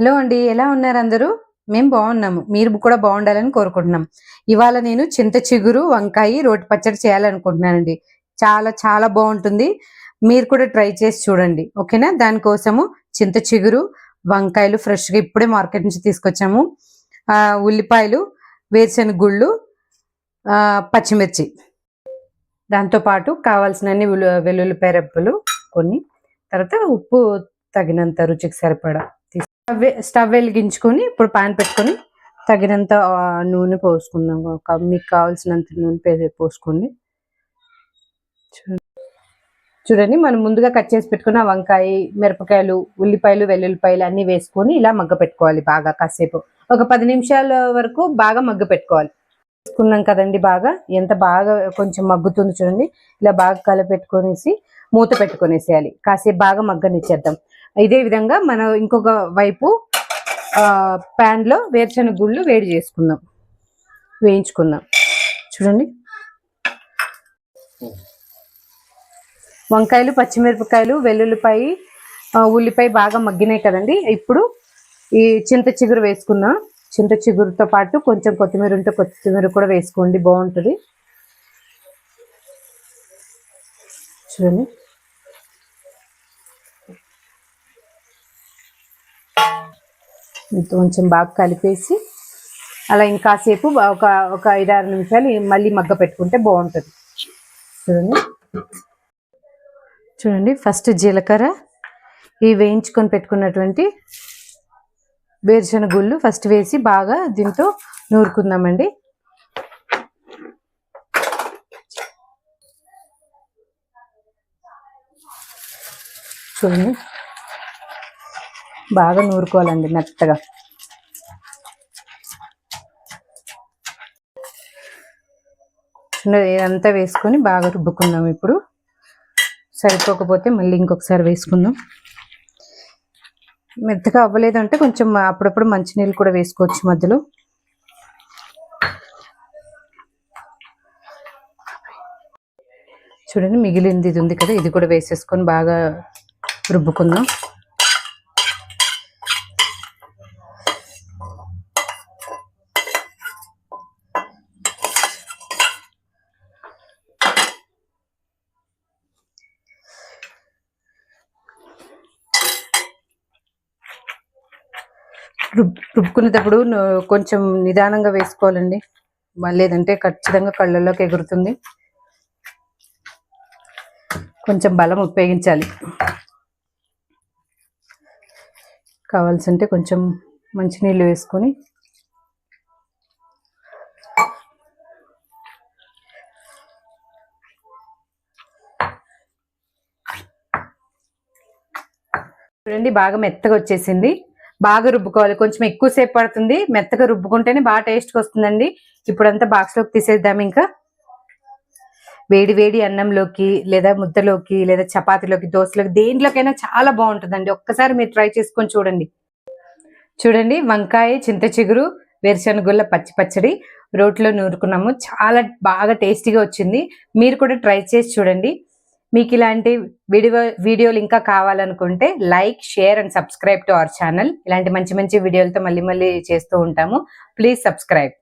Hello అండి ఎలా ఉన్నారు అందరూ? మేము బాగున్నాము మీరు కూడా బాగుండాలని కోరుకుంటున్నాం. ఇవాళ నేను చింత చిగురు వంకాయ రోటి పచ్చడి చేయాలనుకుంటున్నానండి. చాలా చాలా బాగుంటుంది మీరు కూడా ట్రై చేసి చూడండి. ఓకేనా? దానికోసము చింత చిగురు వంకాయలు ఫ్రెష్గా ఇప్పుడే మార్కెట్ నుంచి తీసుకొచ్చాము. ఉల్లిపాయలు వేరుశనగ గుళ్ళు పచ్చిమిర్చి. దాంతోపాటు కావాల్సినన్ని ఉల్లి- వెల్లుల్లిపాయ రెప్పలు కొన్ని. తర్వాత ఉప్పు తగినంత రుచికి సరిపడా స్టవ్ స్టవ్ వెలిగించుకొని ఇప్పుడు పాన్ పెట్టుకొని తగినంత నూనె పోసుకుందాం. ఒక మీకు కావాల్సినంత నూనె పోసుకోండి. చూ- చూడండి మనం ముందుగా కట్ చేసి పెట్టుకున్న వంకాయ మిరపకాయలు ఉల్లిపాయలు వెల్లుల్లిపాయలు అన్ని వేసుకొని ఇలా మగ్గ పెట్టుకోవాలి బాగా కాసేపు. ఒక పది నిమిషాల వరకు బాగా మగ్గ పెట్టుకోవాలి. వేసుకున్నాం కదండి బాగా. ఎంత బాగా కొంచెం మగ్గుతుంది చూడండి. ఇలా బాగా కలపెట్టుకొనేసి మూత పెట్టుకొనేసేయాలి. కాసేపు బాగా మగ్గనిచ్చేద్దాం. ఇదే విధంగా మనం ఇంకొక వైపు ప్యాన్లో వేరుశనగ గుళ్ళు వేడి చేసుకుందాం. వేయించుకుందాం. చూడండి. వంకాయలు పచ్చిమిరపకాయలు వెల్లుల్లిపాయ ఉల్లిపాయ బాగా మగ్గినాయి కదండి. ఇప్పుడు ఈ చింత చిగురు వేసుకుందాం. చింత చిగురుతో పాటు కొంచెం కొత్తిమీర ఉంటే కొత్తిమీర కూడా వేసుకోండి బాగుంటుంది. చూడండి. కొంచెం బాగా కలిపేసి అలా ఇంకాసేపు ఒక ఒక ఐదారు నిమిషాలు మళ్ళీ మగ్గ పెట్టుకుంటే బాగుంటుంది. చూడండి. చూడండి ఫస్ట్ జీలకర్ర ఈ వేయించుకొని పెట్టుకున్నటువంటి వేరుశనగ గుళ్ళు ఫస్ట్ వేసి బాగా దీంతో నూరుకుందామండి. చూడండి. బాగా నూరుకోవాలండి మెత్తగా. ఇదంతా వేసుకొని బాగా రుబ్బుకుందాం ఇప్పుడు. సరిపోకపోతే మళ్ళీ ఇంకొకసారి వేసుకుందాం. మెత్తగా అవ్వలేదంటే కొంచెం అప్పుడప్పుడు మంచినీళ్ళు కూడా వేసుకోవచ్చు మధ్యలో. చూడండి మిగిలింది ఇది ఉంది కదా ఇది కూడా వేసేసుకొని బాగా రుబ్బుకుందాం. రుబ్ రుబ్బుకునేటప్పుడు కొంచెం నిదానంగా వేసుకోవాలండి. మళ్ళీ లేదంటే ఖచ్చితంగా కళ్ళల్లోకి ఎగురుతుంది. కొంచెం బలం ఉపయోగించాలి. కావాల్సింటే కొంచెం మంచినీళ్ళు వేసుకొని చూడండి బాగా మెత్తగా వచ్చేసింది. బాగా రుబ్బుకోవాలి. కొంచెం ఎక్కువసేపు పడుతుంది. మెత్తగా రుబ్బుకుంటేనే బాగా టేస్ట్గా వస్తుందండి. ఇప్పుడంతా బాక్స్లోకి తీసేద్దాం ఇంకా. వేడి వేడి అన్నంలోకి లేదా ముద్దలోకి లేదా చపాతీలోకి దోశలోకి దేంట్లోకైనా చాలా బాగుంటుందండి. ఒక్కసారి మీరు ట్రై చేసుకొని చూడండి. చూడండి వంకాయ చింత చిగురు వేరుశనగుళ్ళ పచ్చి పచ్చడి రోట్లో నూరుకున్నాము. చాలా బాగా టేస్టీగా వచ్చింది. మీరు కూడా ట్రై చేసి చూడండి. మీకు ఇలాంటి వీడియో వీడియోలు ఇంకా కావాలనుకుంటే like share and subscribe to our channel. ఇలాంటి మంచి మంచి వీడియోలతో మళ్ళీ మళ్ళీ చేస్తూ ఉంటాము. Please subscribe.